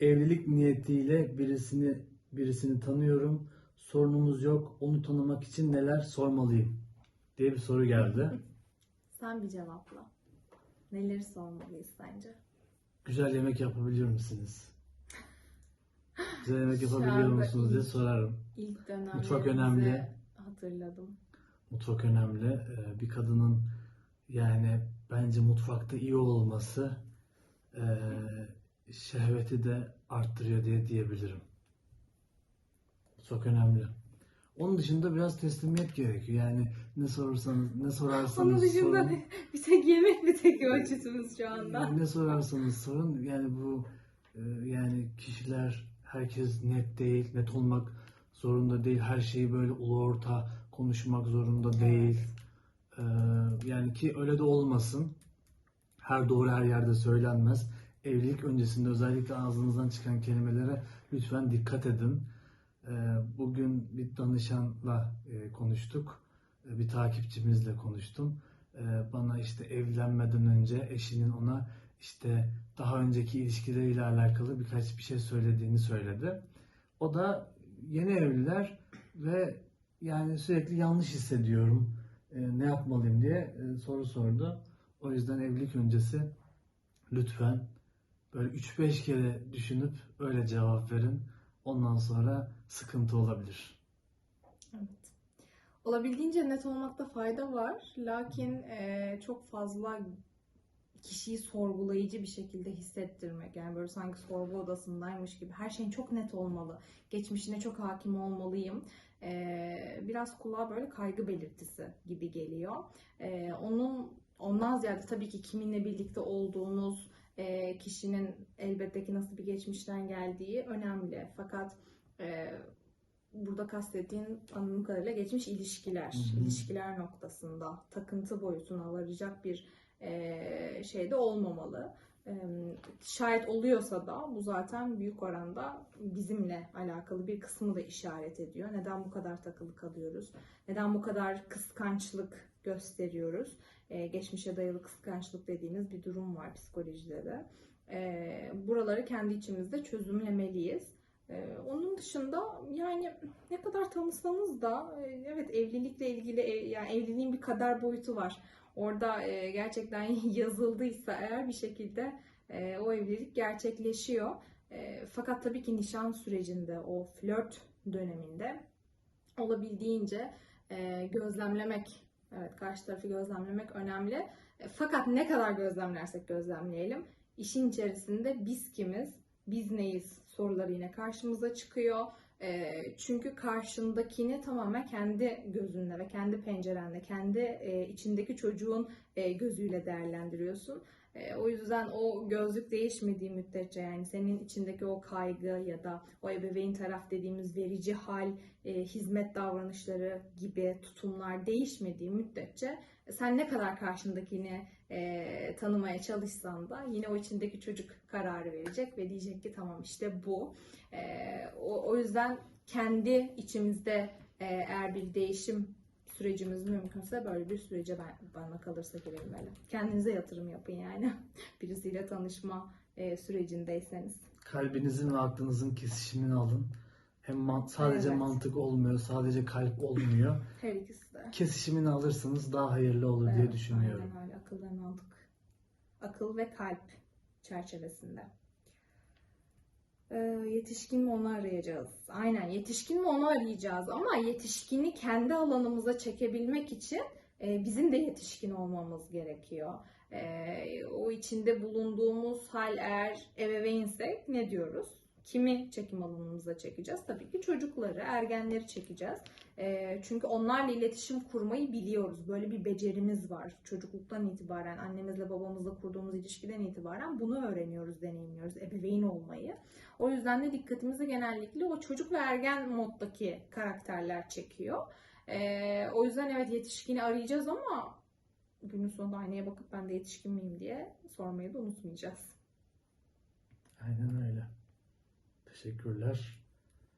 Evlilik niyetiyle birisini birisini tanıyorum. Sorunumuz yok. Onu tanımak için neler sormalıyım? diye bir soru geldi. Sen bir cevapla. Neleri sormalıyız sence? Güzel yemek yapabiliyor musunuz? Güzel yemek yapabiliyor musunuz diye sorarım. İlk dönemlerimizi Mutfak önemli. hatırladım. Mutfak önemli. Ee, Bir kadının yani bence mutfakta iyi olması e, şehveti de arttırıyor diye diyebilirim. Çok önemli. Onun dışında biraz teslimiyet gerekiyor. Yani ne sorarsanız, ne sorarsanız Onun dışında sorun. bir tek yemek mi tek ölçütümüz şu anda? Yani ne sorarsanız sorun. Yani bu e, yani kişiler herkes net değil, net olmak zorunda değil. Her şeyi böyle ulu orta konuşmak zorunda değil. Ee, yani ki öyle de olmasın. Her doğru her yerde söylenmez. Evlilik öncesinde özellikle ağzınızdan çıkan kelimelere lütfen dikkat edin. Ee, bugün bir danışanla e, konuştuk. Ee, bir takipçimizle konuştum. Ee, bana işte evlenmeden önce eşinin ona işte daha önceki ilişkileriyle alakalı birkaç bir şey söylediğini söyledi. O da yeni evliler ve yani sürekli yanlış hissediyorum. e, ne yapmalıyım diye e, soru sordu. O yüzden evlilik öncesi lütfen böyle 3-5 kere düşünüp öyle cevap verin. Ondan sonra sıkıntı olabilir. Evet. Olabildiğince net olmakta fayda var. Lakin e, çok fazla kişiyi sorgulayıcı bir şekilde hissettirmek. Yani böyle sanki sorgu odasındaymış gibi. Her şeyin çok net olmalı. Geçmişine çok hakim olmalıyım. E, biraz kulağa böyle kaygı belirtisi gibi geliyor. E, onun ondan ziyade tabii ki kiminle birlikte olduğunuz, e, kişinin elbette ki nasıl bir geçmişten geldiği önemli. Fakat e, burada kastettiğin anladığım kadarıyla geçmiş ilişkiler, Hı hı. ilişkiler noktasında takıntı boyutuna varacak bir e, şey de olmamalı. E, şayet oluyorsa da bu zaten büyük oranda bizimle alakalı bir kısmı da işaret ediyor. Neden bu kadar takılı kalıyoruz? Neden bu kadar kıskançlık gösteriyoruz? E, geçmişe dayalı kıskançlık dediğimiz bir durum var psikolojide de. E, buraları kendi içimizde çözümlemeliyiz. Ee, onun dışında yani ne kadar tanısanız da e, evet evlilikle ilgili e, yani evliliğin bir kader boyutu var. Orada e, gerçekten yazıldıysa eğer bir şekilde e, o evlilik gerçekleşiyor. E, fakat tabii ki nişan sürecinde o flört döneminde olabildiğince e, gözlemlemek evet karşı tarafı gözlemlemek önemli. E, fakat ne kadar gözlemlersek gözlemleyelim işin içerisinde biz kimiz, biz neyiz soruları yine karşımıza çıkıyor. E, çünkü karşındakini tamamen kendi gözünle ve kendi pencerenle, kendi e, içindeki çocuğun e, gözüyle değerlendiriyorsun. E, o yüzden o gözlük değişmediği müddetçe yani senin içindeki o kaygı ya da o ebeveyn taraf dediğimiz verici hal, e, hizmet davranışları gibi tutumlar değişmediği müddetçe e, sen ne kadar karşındakini e, tanımaya çalışsan da yine o içindeki çocuk kararı verecek ve diyecek ki tamam işte bu. E, o, yüzden kendi içimizde eğer bir değişim sürecimiz mümkünse böyle bir sürece ben, bana kalırsa girilmeli. Kendinize yatırım yapın yani. Birisiyle tanışma e, sürecindeyseniz. Kalbinizin ve aklınızın kesişimini alın. Hem man- sadece Evet. mantık olmuyor, sadece kalp olmuyor. Her ikisi de. Kesişimini alırsanız daha hayırlı olur diye Evet, düşünüyorum. Aynen öyle. Akıl ve mantık. Akıl ve kalp çerçevesinde. Ee, yetişkin mi onu arayacağız. Aynen yetişkin mi onu arayacağız ama yetişkini kendi alanımıza çekebilmek için e, bizim de yetişkin olmamız gerekiyor. E, o içinde bulunduğumuz hal eğer ebeveynsek ne diyoruz? Kimi çekim alanımıza çekeceğiz? Tabii ki çocukları, ergenleri çekeceğiz. E, çünkü onlarla iletişim kurmayı biliyoruz. Böyle bir becerimiz var. Çocukluktan itibaren, annemizle babamızla kurduğumuz ilişkiden itibaren bunu öğreniyoruz, deneyimliyoruz. Ebeveyn olmayı. O yüzden de dikkatimizi genellikle o çocuk ve ergen moddaki karakterler çekiyor. E, o yüzden evet yetişkini arayacağız ama günün sonunda aynaya bakıp ben de yetişkin miyim diye sormayı da unutmayacağız. Aynen öyle. Teşekkürler.